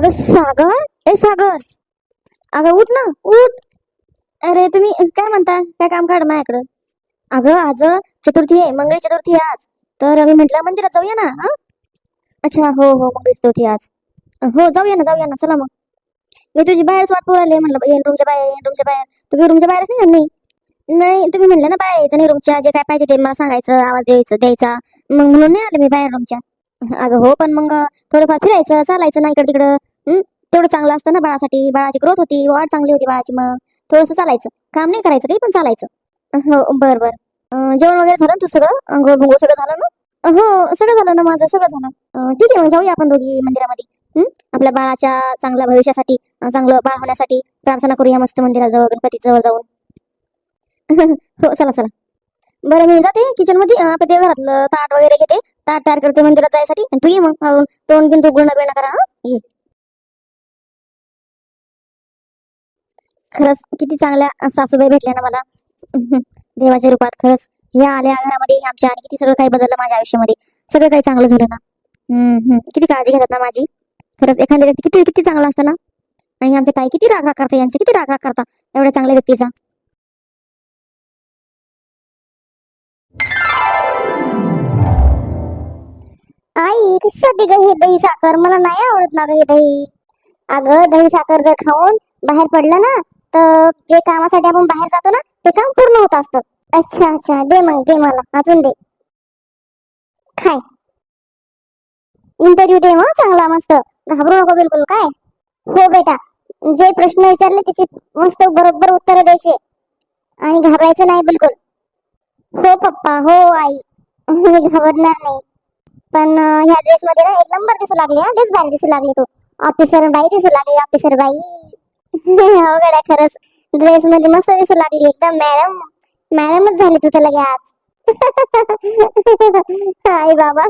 अगं सागर? ए सागर! अगं उठ ना उठ! अरे तुम्ही काय म्हणता काय काम काढ माझ्याकडं? अगं आज चतुर्थी आहे मंगळी चतुर्थी आहे आज. तर मी म्हटलं मंदिरात जाऊया ना हा? अच्छा हो हो मंगळ चतुर्थी आज. हो जाऊया ना जाऊया ना चला मग. मी तुझी बाहेरच वाट आले म्हणलं रूमच्या बाहेर येन रूमच्या बाहेर. तुम्ही रूमच्या बाहेरच नाही नाही? नाही तुम्ही म्हणलं ना बाहेर यायचं नाही रूमच्या जे काय पाहिजे ते मला सांगायचं आवाज द्यायचं द्यायचा. मग म्हणून नाही आले मी बाहेर रूमच्या. अगं हो पण मग थोडंफार फिरायचं चालायचं ना इकडं तिकडं तेवढं चांगलं असतं ना बाळासाठी. बाळाची ग्रोथ होती वाढ चांगली होती बाळाची मग. थोडंसं चालायचं. काम नाही करायचं काही पण चालायचं. हो बर बर. जेवण वगैरे झालं ना तू सगळं? अंघोळ बिंघोळ सगळं झालं ना? हो सगळं झालं ना माझं सगळं झालं. ठीक आहे मग जाऊया आपण दोघी मंदिरामध्ये. आपल्या बाळाच्या चांगल्या भविष्यासाठी चांगलं बाळ होण्यासाठी प्रार्थना करूया मस्त मंदिराजवळ गणपती जवळ जाऊन. हो चला चला. बरं मी जाते किचनमध्ये आपल्या देवघरातलं ताट वगैरे घेते. ताट तयार करते मंदिरात जायसाठी. आणि तू ये मग तोंड घेऊन तू गुणा बिणा करा ये. खरंच किती चांगल्या सासूबाई भेटल्या ना मला. देवाच्या रूपात खरंच. ह्या आल्या घरामध्ये आमच्या आणि किती सगळं काही बदललं माझ्या आयुष्यामध्ये. सगळं काही चांगलं झालं ना. हम्म, हम्म. किती काळजी घेतात ना माझी. खरंच एखाद्या व्यक्ती किती किती चांगला असतं ना. आणि आमच्या ताई किती राग राग करता यांचे किती राग राग करता एवढ्या चांगल्या व्यक्तीचा. आई कशासाठी ग हे दही साखर? मला नाही आवडत ना ग हे दही. अगं दही साखर जर खाऊन बाहेर पडलं ना तर जे कामासाठी आपण बाहेर जातो ना ते काम पूर्ण होत असतं. अच्छा अच्छा. दे मग दे मला. अजून दे. काय इंटरव्ह्यू दे मग चांगला मस्त. घाबरू नको बिलकुल काय? हो बेटा. जे प्रश्न विचारले त्याची मस्त बरोबर उत्तर द्यायचे. आणि घाबरायचं नाही बिलकुल. हो पप्पा. हो आई. मी घाबरणार नाही. पण ह्या ड्रेस मध्ये ना एक नंबर दिसू लागली हा. ड्रेस बाहेर दिसू लागली तू. ऑफिसर बाई दिसू लागली ऑफिसर बाई. हो गड्या खरंच. ड्रेस मध्ये मस्त दिसू लागली एकदम मॅडम. मॅडमच झाली तू तर लगे आज. आई बाबा.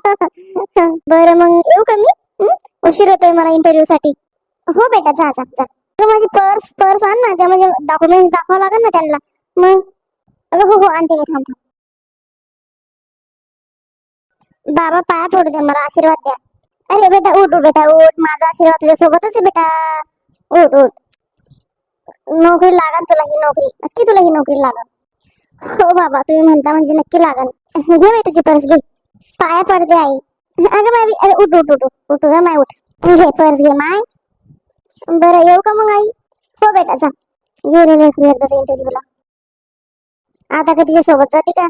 बरं मग येऊ का मी? उशीर होतोय मला इंटरव्ह्यू साठी. हो बेटा जा जा जा. माझी पर्स पर्स आण ना. त्या म्हणजे डॉक्युमेंट्स दाखवावं लागेल ना त्यांना. मग? अगं हो हो आणते मी थांब थांब. बाबा पाया पडू दे मला आशीर्वाद द्या. अरे बेटा उठ उठ बेटा उठ. माझा आशीर्वाद तुझ्या सोबतच आहे बेटा. उठ उठ. नोकरी लागन तुला ही नोकरी नक्की तुला ही नोकरी लागन. हो बाबा तुम्ही म्हणता म्हणजे नक्की लागन. घे बाई तुझी पर्स घे. पाया पडते आई. अगं माय अरे उठ उठ उठ उठ. ग माय उठ. घे पर्स घे माय. बरं येऊ का मग आई? हो बेटा जा. ये रे लेकरू इंटरव्ह्यूला आता का तिच्या सोबत जाते का?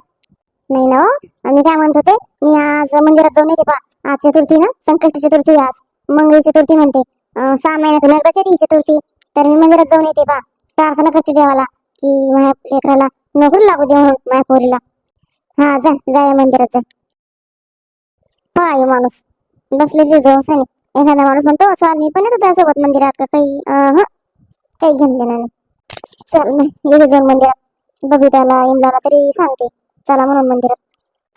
नाही ना हो. आणि काय म्हणत होते? मी आज मंदिरात जाऊन येते पा आज चतुर्थी ना संकष्ट चतुर्थी आज. मंगळी चतुर्थी म्हणते. सहा महिन्यातून एकदाच चतुर्थी तर मी मंदिरात जाऊन येते बा. प्रार्थना करते देवाला की माझ्या लेकराला नोकरी लागू दे म्हणून माझ्या पोरीला. हा जा जा या मंदिरात जा. पाय माणूस. बसले ते जाऊन एखादा माणूस म्हणतो चाल मी पण येतो त्यासोबत मंदिरात का काही काही घेऊन देणार नाही. चल मी येते जाऊन मंदिरात. बबिताला इमलाला तरी सांगते. चला म्हणून मंदिरात.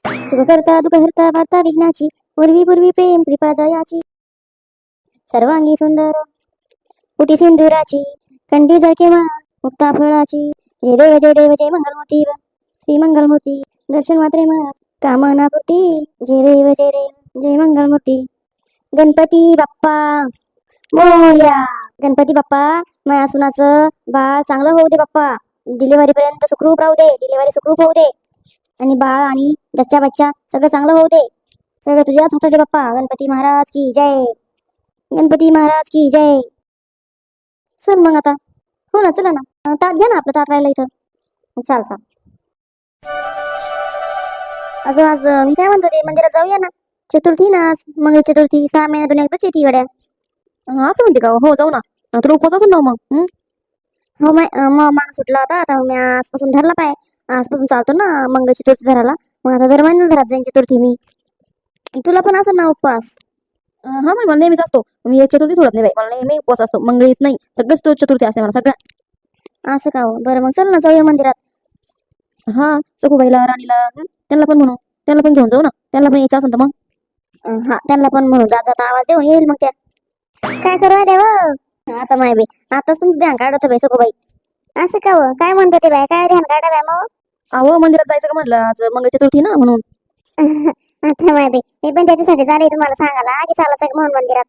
सुख करता दुःख हरता भारता विघ्नाची पूर्वी पूर्वी प्रेम कृपा जयाची. सर्वांगी सुंदर. कुटी सिंदुराची कंडी जर केव्हा मुक्ता फळाची. जय देव जय देव जय मंगलमूर्ती श्री मंगलमूर्ती. दर्शन मात्रे महाराज कामनापूर्ती. जय देव जय देव जय मंगलमूर्ती. गणपती बाप्पा मोर्या. गणपती बाप्पा माया सुनाचं बाळ चांगलं होऊ दे बाप्पा. डिलिव्हरी पर्यंत सुखरूप राहू दे डिलिव्हरी सुखरूप होऊ दे. आणि बाळ आणि जच्चा बच्चा सगळं चांगलं होऊ दे. सगळं तुझ्याच हातात दे बाप्पा. गणपती महाराज की जय. गणपती महाराज की जय. चल मग आता. हो ना चला ना. ताट घ्या ना आपलं ताट राहिलं इथं. चाल चाल. अगं आज मी काय म्हणतो ते मंदिरात जाऊया ना. चतुर्थी ना आज. मंगळ चतुर्थी सहा महिन्यातून एकदाच येते गड्या हा असं म्हणते का? हो जाऊ ना. तुला उपवास असेल ना मग हं? मग माग सुटला होता आता मी आजपासून धरला पाय. आजपासून चालतो ना मंगळ चतुर्थी धराला मग आता दर महिन्यात धरत जाईन चतुर्थी मी. तुला पण असं ना उपवास? हा मला नेहमीच असतो. मी एक चतुर्थी सोडत नाही बाई. मला नेहमी उपवास असतो. मंगळीच नाही. सगळंच तो चतुर्थी असते मला सगळ्या. असं का हो? बरं मग चल ना जाऊया मंदिरात. हा सखूबाईला राणीला? त्यांना पण म्हणू. त्यांना पण घेऊन जाऊ ना. त्यांना पण यायचं असेल तर मग. हा त्यांना पण म्हणू. जात जाता आवाज देऊन येईल मग त्या काय करू राहिले हो? आता माय बाई आताच तुमचं ध्यान काढत बाई सगो बाई असं का हो? काय म्हणतो ते बाई? काय ध्यान काढा बाय मग? अहो मंदिरात जायचं का म्हटलं? आज मंगळ चतुर्थी ना म्हणून. माय बाई मी पण त्याच्यासाठी चालले तुम्हाला सांगायला. की चालायचं म्हणून मंदिरात.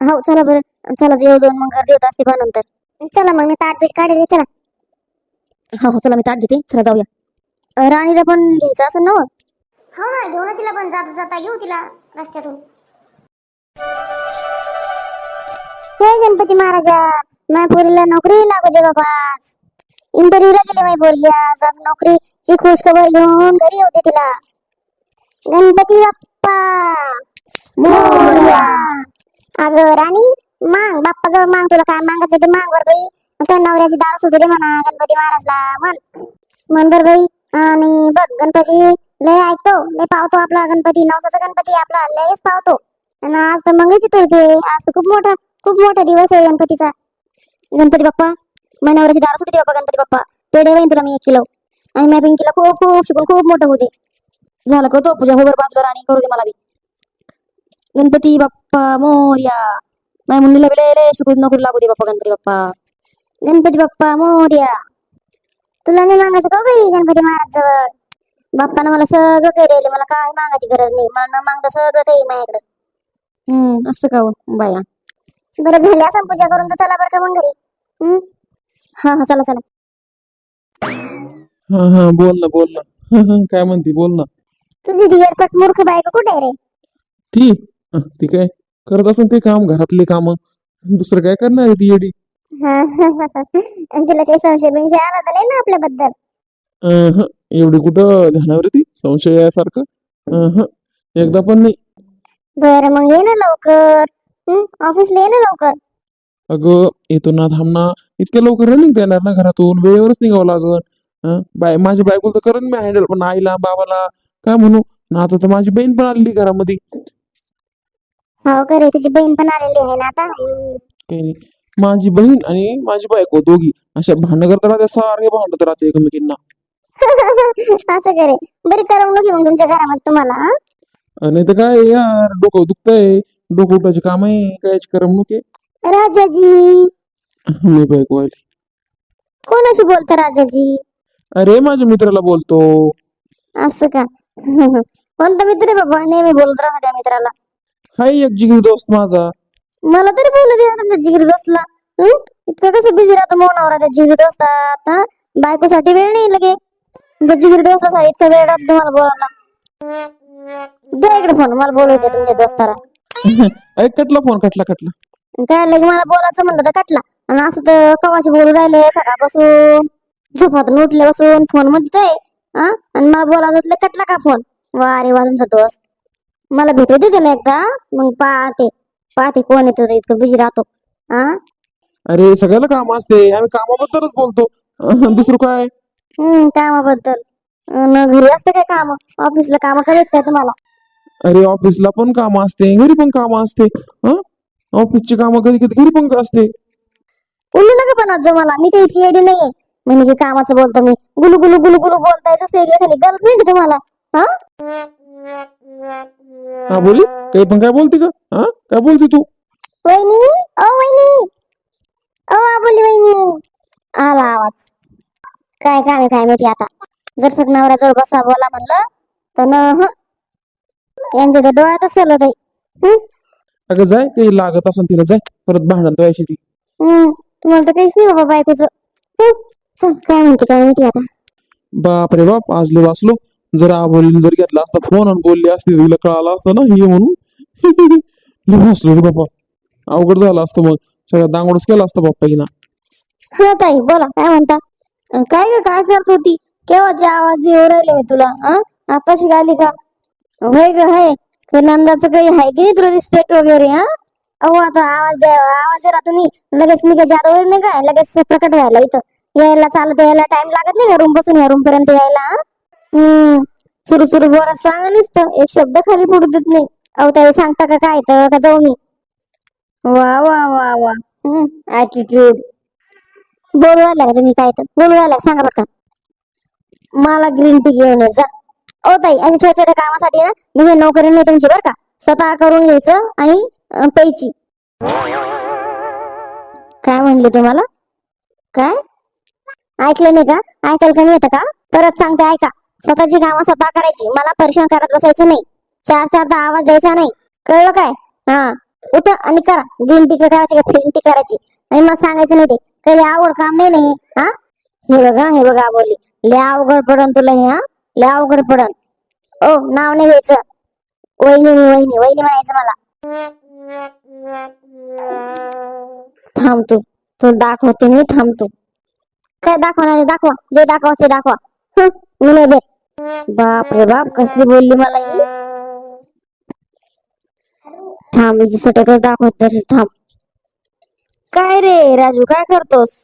हो चला बरं. चला येऊ जाऊन मग गर्दी होत असते बा नंतर चला मग मी ताट बीट काढेल चला. हो हो चला मी ताट घेते. चला जाऊया. राणीला पण घ्यायचं असं ना हो? ना घेऊ ना तिला पण जाता जाता घेऊ तिला रस्त्यातून. हे गणपती महाराजा माझ्या पोरीला नोकरी लागू दे बाबा. इंटरव्ह्यूला गेले माझी पोरगी आज. नोकरीची खुश खबर घेऊन घरी होते तिला. गणपती बाप्पा मोरया अगं राणी मांग बाप्पा जवळ मांग तुला काय मागायचं ते मांग बर बाई. त्या नवऱ्याची दार सुटू दे म्हणा गणपती महाराजला म्हण. म्हण बर बाई. आणि बघ गणपती लय ऐकतो लय पावतो आपला गणपती नवसाचा गणपती आपला लयच पावतो. आणि आज तर मंगळची चतुर्थी आहे आज तर खूप मोठा खूप मोठा दिवस आहे गणपतीचा. गणपती बाप्पा माझ्या नवऱ्याची दार सुटू दे बाप्पा गणपती बाप्पा. पेढे राहीन तुला मी एक किलो. आणि मी पिंकीला खूप खूप शिकून खूप मोठं होते झालं का तो? पूजा होबर बाजूला राणी करू दे मला बी. गणपती बाप्पा मोर्या. माझ्या मुलीला बी लय लय शिकून नोकरी लागू दे बाप्पा गणपती बाप्पा. गणपती बाप्पा मोर्या. तुला नाही मागायचं का बाई गणपती महाराज जवळ बाप्पानं मला सगळं काही दिले मला काय मागायची गरज नाही. मला न मागता सगळं काही माझ्याकडे. हम्म असं का हो, बाया. बरं झाली असं पूजा करून तर चला बरं का मग घरी हम्म? हा हा चला चला. हा हा बोल ना बोल ना. काय म्हणते बोल ना. तुझी एडपट मूर्ख बायको कुठे रे? ती? अं, ती काय करत असेल ते काम घरातले काम. दुसरं काय करणार आहे ती येडी? हा, आणि तुला काही संशय बिंशय आला तर नाही ना आपल्याबद्दल? एवढी कुठं ध्यानावर ती? संशय यासारखं? अं, हं, एकदा पण नाही. बरं मग ये ना लवकर. ऑफिसला ये ना लवकर. अगं येतो ना थांब ना. इतक्या लवकर नाही निघता येणार ना घरातून? वेळेवरच निघावं लागल बाय माझी बायको तर करेन मी हँडल पण आईला बाबाला काय म्हणू? ना आता तर माझी बहीण पण आलेली घरामध्ये. हो करे तुझी बहीण पण आलेली आहे ना आता? हम्म. काही नाही. माझी बहीण आणि माझी बायको दोघी अशा भांडण करत राहते सारखे भांडत राहते एकमेकींना. असं करे. बरी करमणूक आहे मग तुमच्या घरामध्ये तुम्हाला हा? नाही तर काय यार डोकं दुखतंय. डोकं उठायचे काम आहे कायची करमणूक आहे? राजाजी. मी बायको आली कोणाशी बोलता राजाजी? अरे माझ्या मित्राला बोलतो. असं का? कोणता मित्र आहे बाबा? नेहमी बोलत राहा त्या मित्राला. हाय एक जिगरी दोस्त माझा. मला तरी बोलू द्या तुमच्या जिगरी दोस्तला. हं? इतकं कसं बिझी राहतो मौनावर त्या जिगरी दोस्तात हा बायकोसाठी वेळ नाही लगे. त्या जिगरी दोस्तासाठी इतका वेळ राहतो तुम्हाला बोलायला. द्या इकडे फोन मला बोलू द्या तुमच्या दोस्ताला. अरे कटला फोन कटला कटला. काय लगे मला बोलायचं म्हणलं तर कटला. आणि असं तर कवाची बोलू राहिले सकाळपासून. झोपातून उठल्यापासून फोनमध्ये हा? आणि मला तर कटला का फोन वा रे वा तुमचा दोस्त मला भेटू दे त्याला एकदा. मग पाहते. पाहते कोण येतो ते इतकं बिझी राहतो. हा? अरे सगळ्याला काम असते. आम्ही कामाबद्दलच बोलतो. दुसरं काय? हम्म कामाबद्दल. अन घरी असतं काय काम? ऑफिसला काम करत काय तुम्हाला? अरे ऑफिसला पण काम असते. घरी पण काम असते. हा? ऑफिसची कामं कधी कधी घरी पण असते. उलू नका पण आज मला मी काही इतकी एडी नाहीये. म्हणजे की कामाचं बोलतो मी. गुलू गुलू गुलू गुलू बोलताय तसं एखादी गर्लफ्रेंड तुम्हाला. हा? हा बोली. काही पण काय बोलते का हा? काय बोलते तू? वहिनी? ओ वहिनी. ओ बोली वहिनी. आला आवाज. काय काम आहे काय माहिती आता. जर सग नवऱ्याजवळ बसा बोला म्हणलं तर न हं. यांच्या तर डोळ्यातच चालत आहे हं? अगं जाय काही लागत असेल तिला जाय. परत भांडण तो यायची ती. हं. तुम्हाला तर काहीच नाही बाबा बायकोचं. हं. चल काय म्हणते काय माहिती आता? बाप रे बाप आज लय वाचलो. जर आबोलीने जर घेतला असता फोन आणि बोलली असती तिला कळालं असतं ना हे म्हणून. लय वाचलो रे बाबा. अवघड झालं असतं मग. सगळं दांगोडच केला असतं बाप्पा हिना हा ताई बोला काय म्हणता? अं, काय ग काय करत होती? केव्हाचे आवाज येऊ राहिले मी तुला हा आताशी आली का? होय ग हाय. ते नंदाचं काही आहे की नाही तुला रिस्पेक्ट वगैरे हा अहो आता आवाज द्या आवाज द्या तुम्ही. लगेच मी काय जादू नाही काय? लगेच प्रकट व्हायला इथं. यायला चालत यायला टाइम लागत नाही का? रूमपासून या रूम पर्यंत यायला हम्म. सुरू सुरू बोरा सांगा नसतं. एक शब्द खाली पडू देत नाही. अहो ताई सांगता का काय? तर का जाऊ मी? वा वा वा वा. ऍटिट्यूड बोलू आला का तुम्ही काय तर? बोलू आला सांगा बघा मला ग्रीन टी घेऊन जा. ओ ताई अशा छोट्या छोट्या कामासाठी ना मी हे नोकरी नाही तुमची बरं का? स्वतः करून घ्यायचं आणि प्यायची. काय म्हणले तुम्हाला? काय? ऐकलं नाही का ऐकायला कमी येतं का? परत सांगते ऐका. स्वतःची कामं स्वतः करायची. मला परेशान करत बसायचं नाही. चार चारदा आवाज द्यायचा नाही. कळलं काय? हा. उठ आणि करा. ग्रीन टी करायची का ग्रीन टी करायची? आणि मग सांगायचं नाही ते. काही आवड काम नाही नाही हा? हे? बघा हे बघा बोलली लय अवघड पडन तुला हे हा? लय अवघड पडन. ओ नाव नाही घ्यायचं. वहिनी वहिनी वहिनी म्हणायचं मला. थांबतो तू. दाखवते मी थांबतो काय दाखवणार? दाखवा. जे दाखवा ते दाखवा. मी नाही भेट बाप रे बाप कसली बोलली मला ही. थांब हिची सटकच दाखवत तर थांब. काय रे राजू काय करतोस?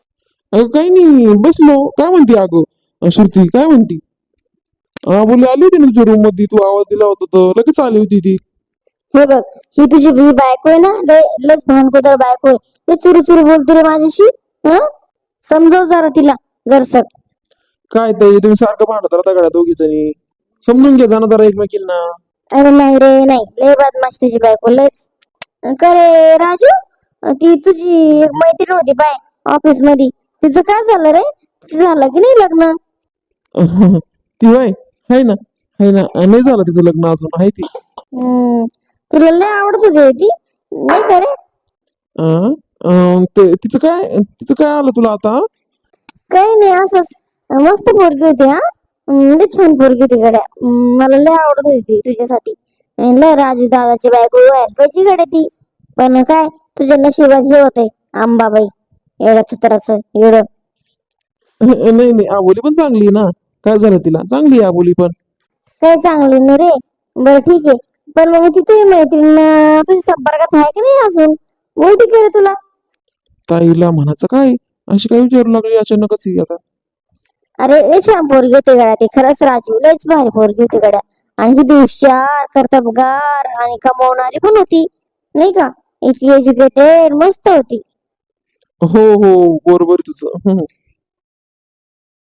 काही नाही बसलो. काय म्हणते अगं? श्रुती काय म्हणती? हा बोलली आली होती ना तुझ्या रूममध्ये तू आवाज दिला होता तर लगेच आली होती ती. हे बघ ही तुझी ही बायको आहे ना लय लच भानकोदर बायको आहे. ते चुरू चुरू बोलते रे माझ्याशी हं? समजव जरा तिला जरसक काय ते तुम्ही सारखं भांडत राहता गड्या दोघी जणी? समजून घ्या जाणं जरा एकमेकींना. अरे नाही रे नाही. लय बदमाश तुझी बायको लयच. का रे राजू? ती तुझी एक मैत्रीण होती बाय ऑफिसमध्ये तिचं काय झालं रे? तिचं झालं की नाही लग्न? ती होय आहे ना आहे ना. अं, नाही झालं तिचं लग्न अजून आहे ती. हम्म तुला लय आवडत होती ती नाही का रे? अं, अं, ते तिचं काय तिचं काय आलं तुला आता? काही नाही असंच मस्त पोरगी होती हा. लय छान पोरगी होती गड्या. मला लय आवडत होती ती तुझ्यासाठी. लय राजू दादाची बायको व्हायला पाहिजे गड्या ती. पण काय तुझ्या नशिबात हे होतंय आंबाबाई. एवढ्या तुतराचं एवढं. अं, नाही नाही आबोली पण चांगली आहे ना? काय झालं तिला? चांगली आहे आबोली पण. काय चांगली नाही रे? बरं ठीक आहे. पण मग तिथे मैत्रीण अं, तुझ्या संपर्कात आहे की नाही अजून? बोलती का रे तुला? ताईला म्हणायचं काय? अशी काय विचारू लागली अचानकच ही आता? अरे लय छान पोरगी होती गड्या ती. खरंच राजू लयच भारी पोरगी होती गड्या. आणि ही हुशार कर्तबगार आणि कमवणारी पण होती नाही का? इतकी एज्युकेटेड मस्त होती. हो हो बरोबर तुझं. हं, हं.